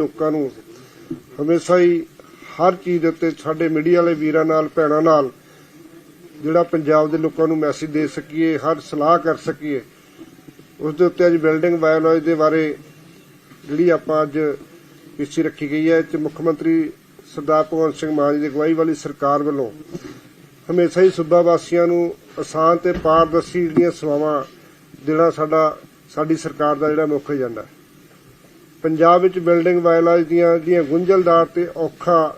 ਲੋਕਾਂ ਨੂੰ ਹਮੇਸ਼ਾ ਹੀ ਹਰ ਚੀਜ਼ ਦੇ ਉੱਤੇ ਸਾਡੇ ਮੀਡੀਆ ਵਾਲੇ ਵੀਰਾਂ ਨਾਲ, ਭੈਣਾਂ ਨਾਲ ਜਿਹੜਾ ਪੰਜਾਬ ਦੇ ਲੋਕਾਂ ਨੂੰ ਮੈਸੇਜ ਦੇ ਸਕੀਏ, ਹਰ ਸਲਾਹ ਕਰ ਸਕੀਏ ਉਸ ਦੇ ਉੱਤੇ ਅੱਜ ਬਿਲਡਿੰਗ ਬਾਇਓਲੋਜੀ ਦੇ ਬਾਰੇ ਜਿਹੜੀ ਆਪਾਂ ਅੱਜ ਪਿੱਛੇ ਰੱਖੀ ਗਈ ਹੈ, ਇਹ ਮੁੱਖ ਮੰਤਰੀ ਸਰਦਾਰ ਭਗਵੰਤ ਸਿੰਘ ਮਾਨ ਜੀ ਦੀ ਅਗਵਾਈ ਵਾਲੀ ਸਰਕਾਰ ਵੱਲੋਂ ਹਮੇਸ਼ਾ ਹੀ ਸੂਬਾ ਵਾਸੀਆਂ ਨੂੰ ਆਸਾਨ ਤੇ ਪਾਰਦਰਸ਼ੀ ਜਿਹੜੀਆਂ ਸੇਵਾਵਾਂ ਦੇਣਾ ਸਾਡਾ, ਸਾਡੀ ਸਰਕਾਰ ਦਾ ਜਿਹੜਾ ਮੁੱਖ ਏਜੰਡਾ ਹੈ। ਪੰਜਾਬ ਵਿੱਚ ਬਿਲਡਿੰਗ ਬਾਇਓਲੋਜੀ ਦੀਆਂ ਜਿਹੜੀਆਂ ਗੁੰਝਲਦਾਰ ਤੇ ਔਖਾ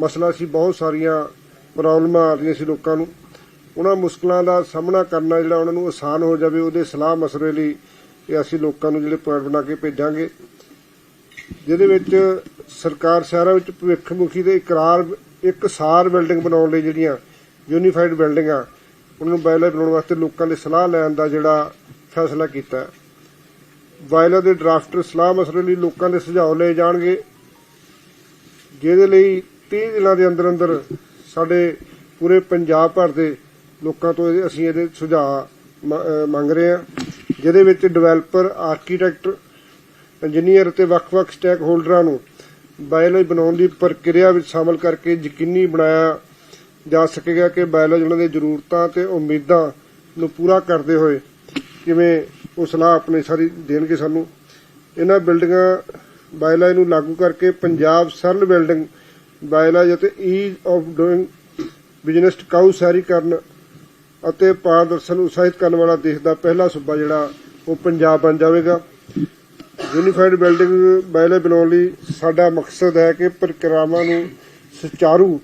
ਮਸਲਾ ਸੀ, ਬਹੁਤ ਸਾਰੀਆਂ ਪ੍ਰੋਬਲਮਾਂ ਆ ਰਹੀਆਂ ਸੀ ਲੋਕਾਂ ਨੂੰ। ਉਹਨਾਂ ਮੁਸ਼ਕਲਾਂ ਦਾ ਸਾਹਮਣਾ ਕਰਨਾ ਜਿਹੜਾ ਉਹਨਾਂ ਨੂੰ ਆਸਾਨ ਹੋ ਜਾਵੇ, ਉਹਦੇ ਸਲਾਹ ਮਸਲੇ ਲਈ ਇਹ ਅਸੀਂ ਲੋਕਾਂ ਨੂੰ ਜਿਹੜੇ ਪੁਆਇੰਟ ਬਣਾ ਕੇ ਭੇਜਾਂਗੇ। ਜਿਹਦੇ ਵਿੱਚ ਸਰਕਾਰ ਸ਼ਹਿਰਾਂ ਵਿੱਚ ਭਵਿੱਖਮੁਖੀ ਦੇ ਇਕਰਾਰ, ਇੱਕ ਸਾਰ ਬਿਲਡਿੰਗ ਬਣਾਉਣ ਲਈ ਜਿਹੜੀਆਂ ਯੂਨੀਫਾਈਡ ਬਿਲਡਿੰਗਾਂ, ਉਹਨਾਂ ਨੂੰ ਬਾਇਓਲੋਜੀ ਬਣਾਉਣ ਵਾਸਤੇ ਲੋਕਾਂ ਦੀ ਸਲਾਹ ਲੈਣ ਦਾ ਜਿਹੜਾ ਫੈਸਲਾ ਕੀਤਾ। ਹੈ ਦੇ ਡਰਾਫਟ ਸਲਾਹ ਮਸਲੇ ਲਈ ਲੋਕਾਂ ਦੇ ਸੁਝਾਅ ਲਏ ਜਾਣਗੇ। ਜਿਹਦੇ ਲਈ 30 ਦਿਨਾਂ ਦੇ ਅੰਦਰ ਅੰਦਰ ਸਾਡੇ ਪੂਰੇ ਪੰਜਾਬ ਭਰ ਦੇ ਲੋਕਾਂ ਤੋਂ ਅਸੀਂ ਇਹਦੇ ਸੁਝਾਅ ਮੰਗ ਰਹੇ ਹਾਂ। ਜਿਹਦੇ ਵਿੱਚ ਡਿਵੈਲਪਰ, ਆਰਕੀਟੈਕਟ, ਇੰਜੀਨੀਅਰ ਅਤੇ ਵੱਖ-ਵੱਖ ਸਟੇਕ ਹੋਲਡਰਾਂ ਨੂੰ ਬਾਇਓਲੋਜੀ ਬਣਾਉਣ ਦੀ ਪ੍ਰਕਿਰਿਆ ਵਿੱਚ ਸ਼ਾਮਲ ਕਰਕੇ ਯਕੀਨੀ ਬਣਾਇਆ ਜਾ ਸਕੇਗਾ ਕਿ ਬਾਇਓਲੋਜੀ ਉਹਨਾਂ ਦੀਆਂ ਜ਼ਰੂਰਤਾਂ ਤੇ ਉਮੀਦਾਂ ਨੂੰ ਪੂਰਾ ਕਰਦੇ ਹੋਏ ਕਿਵੇਂ ਉਹ ਸਲਾਹ ਆਪਣੀ ਸਾਰੀ ਦੇਣਗੇ ਸਾਨੂੰ। ਇਹਨਾਂ ਬਿਲਡਿੰਗਾਂ ਬਾਇਓਲੋਜੀ ਨੂੰ ਲਾਗੂ ਕਰਕੇ ਪੰਜਾਬ ਸਰਲ ਬਿਲਡਿੰਗ ਬਾਇਓਲੋਜੀ ਅਤੇ ਈਜ਼ ਆਫ ਡੂਇੰਗ ਬਿਜ਼ਨਸ ਟਿਕਾਊ ਸ਼ਹਿਰੀਕਰਨ ਅਤੇ ਪਾਰਦਰਸ਼ਨ ਉਤਸ਼ਾਹਿਤ ਕਰਨ ਵਾਲਾ ਦੇਸ਼ ਦਾ ਪਹਿਲਾ ਸੂਬਾ ਜਿਹੜਾ, ਉਹ ਪੰਜਾਬ ਬਣ ਜਾਵੇਗਾ। ਯੂਨੀਫਾਈਡ ਬਿਲਡਿੰਗ ਬਾਇਲਾ ਬਣਾਉਣ ਲਈ ਸਾਡਾ ਮਕਸਦ ਹੈ ਕਿ ਪ੍ਰਕਿਰਿਆਵਾਂ ਨੂੰ ਸੁਚਾਰੂ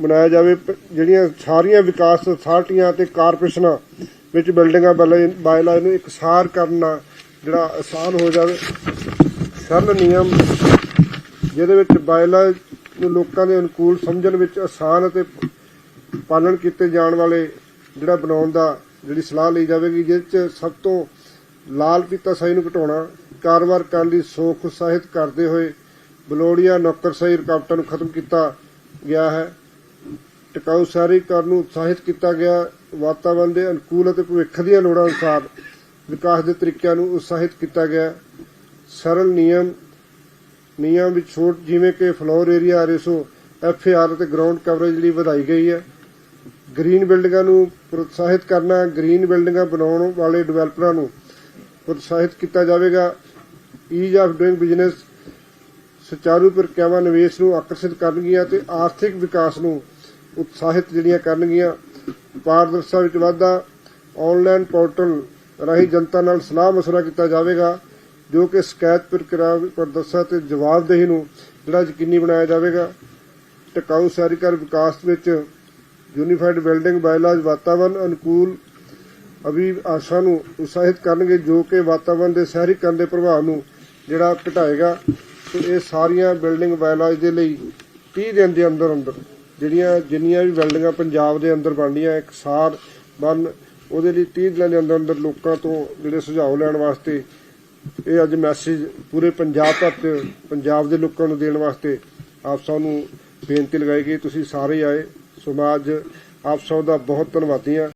ਬਣਾਇਆ ਜਾਵੇ। ਜਿਹੜੀਆਂ ਸਾਰੀਆਂ ਵਿਕਾਸ ਅਥਾਰਟੀਆਂ ਅਤੇ ਕਾਰਪੋਰੇਸ਼ਨਾਂ ਵਿੱਚ ਬਿਲਡਿੰਗਾਂ ਬਾਇਓਲੋਜੀ ਨੂੰ ਇਕਸਾਰ ਕਰਨਾ ਜਿਹੜਾ ਆਸਾਨ ਹੋ ਜਾਵੇ। ਸਰਲ ਨਿਯਮ, ਜਿਹਦੇ ਵਿੱਚ ਬਾਇਓਲੋਜੀ ਨੂੰ ਲੋਕਾਂ ਦੇ ਅਨੁਕੂਲ ਸਮਝਣ ਵਿੱਚ ਆਸਾਨ ਅਤੇ ਪਾਲਣ ਕੀਤੇ ਜਾਣ ਵਾਲੇ ਜਿਹੜਾ ਬਣਾਉਣ ਦਾ ਜਿਹੜੀ ਸਲਾਹ ਲਈ ਜਾਵੇਗੀ ਜਿਸ 'ਚ ਸਭ ਤੋਂ ਲਾਲ ਪੀਤਾਸ਼ਾਹੀ ਨੂੰ ਘਟਾਉਣਾ, ਕਾਰੋਬਾਰ ਕਰਨ ਦੀ ਸੋਖ ਉਤਸ਼ਾਹਿਤ ਕਰਦੇ ਹੋਏ ਬਲੋੜੀਆ ਨੌਕਰਸ਼ਾਹੀ ਰੁਕਾਵਟਾਂ ਨੂੰ ਖਤਮ ਕੀਤਾ ਗਿਆ ਹੈ। ਟਿਕਾਊ ਸ਼ਹਿਰੀਕਰਨ ਨੂੰ ਉਤਸ਼ਾਹਿਤ ਕੀਤਾ ਗਿਆ। ਵਾਤਾਵਰਣ ਦੇ ਅਨੁਕੂਲ ਅਤੇ ਭਵਿੱਖ ਦੀਆਂ ਲੋੜਾਂ ਅਨੁਸਾਰ ਵਿਕਾਸ ਦੇ ਤਰੀਕਿਆਂ ਨੂੰ ਉਤਸ਼ਾਹਿਤ ਕੀਤਾ ਗਿਆ। ਸਰਲ ਨਿਯਮ ਨਿਯਮ ਵਿੱਚ ਛੋਟ ਜਿਵੇਂ ਕਿ ਫਲੋਰ ਏਰੀਆ ਰੇਸੋ ਐਫਏਆਰ ਅਤੇ ਗਰਾਊਂਡ ਕਵਰੇਜ ਲਈ ਵਧਾਈ ਗਈ ਹੈ। ਗ੍ਰੀਨ ਬਿਲਡਿੰਗਾਂ ਨੂੰ ਪ੍ਰੋਤਸਾਹਿਤ ਕਰਨਾ, ਗ੍ਰੀਨ ਬਿਲਡਿੰਗਾਂ ਬਣਾਉਣ ਵਾਲੇ ਡਿਵੈਲਪਰਾਂ ਨੂੰ ਪ੍ਰੋਤਸਾਹਿਤ ਕੀਤਾ ਜਾਵੇਗਾ। ਈਜ਼ ਆਫ ਡੂਇੰਗ ਬਿਜ਼ਨਸ ਸੁਚਾਰੂ ਪ੍ਰਕਿਰਿਆਵਾਂ ਨਿਵੇਸ਼ ਨੂੰ ਆਕਰਸ਼ਿਤ ਕਰਨਗੀਆਂ ਤੇ ਆਰਥਿਕ ਵਿਕਾਸ ਨੂੰ ਉਤਸ਼ਾਹਿਤ ਜਿਹੜੀਆਂ ਕਰਨਗੀਆਂ, ਪਾਰਦਰਸ਼ਤਾ ਵਿੱਚ ਵਾਧਾ ਆਨਲਾਈਨ ਪੋਰਟਲ ਰਾਹੀਂ ਜਨਤਾ ਨਾਲ ਸਲਾਹ ਮਸਲਾ ਕੀਤਾ ਜਾਵੇਗਾ, ਜੋ ਕਿ ਸ਼ਿਕਾਇਤ ਪ੍ਰਕਿਰਿਆ ਪ੍ਰਦਰਸ਼ਾ ਤੇ ਜਵਾਬਦੇਹੀ ਨੂੰ ਜਿਹੜਾ ਯਕੀਨੀ ਬਣਾਇਆ ਜਾਵੇਗਾ। ਟਿਕਾਊ ਸ਼ਹਿਰੀਕਰਨ ਵਿਕਾਸ ਵਿੱਚ ਯੂਨੀਫਾਈਡ ਬਿਲਡਿੰਗ ਬਾਇਲਾਜ ਵਾਤਾਵਰਣ ਅਨੁਕੂਲ ਅਭੀ ਆਸ਼ਾ ਨੂੰ ਉਤਸ਼ਾਹਿਤ ਕਰਨਗੇ, ਜੋ ਕਿ ਵਾਤਾਵਰਣ ਦੇ ਸ਼ਹਿਰੀਕਰਨ ਦੇ ਪ੍ਰਭਾਵ ਨੂੰ ਜਿਹੜਾ ਘਟਾਏਗਾ। ਤੇ ਇਹ ਸਾਰੀਆਂ ਬਿਲਡਿੰਗ ਬਾਇਲਾਜ ਦੇ ਲਈ 30 ਦਿਨ ਦੇ ਅੰਦਰ ਅੰਦਰ ਜਿਹੜੀਆਂ ਜਿੰਨੀਆਂ ਵੀ ਬਿਲਡਿੰਗਾਂ ਪੰਜਾਬ ਦੇ ਅੰਦਰ ਬਣਦੀਆਂ, ਇੱਕ ਸਾਰ ਬਣ, ਉਹਦੇ ਲਈ 30 ਦਿਨਾਂ ਦੇ ਅੰਦਰ ਅੰਦਰ ਲੋਕਾਂ ਤੋਂ ਜਿਹੜੇ ਸੁਝਾਅ ਲੈਣ ਵਾਸਤੇ ਇਹ ਅੱਜ ਮੈਸੇਜ ਪੂਰੇ ਪੰਜਾਬ ਤੱਕ, ਪੰਜਾਬ ਦੇ ਲੋਕਾਂ ਨੂੰ ਦੇਣ ਵਾਸਤੇ ਆਪ ਸਭ ਨੂੰ ਬੇਨਤੀ ਲਗਾਈ ਗਈ। ਤੁਸੀਂ ਸਾਰੇ ਆਏ। ਸਮਾਜ ਆਪ ਸਭ ਦਾ ਬਹੁਤ ਧੰਨਵਾਦੀ ਹਾਂ।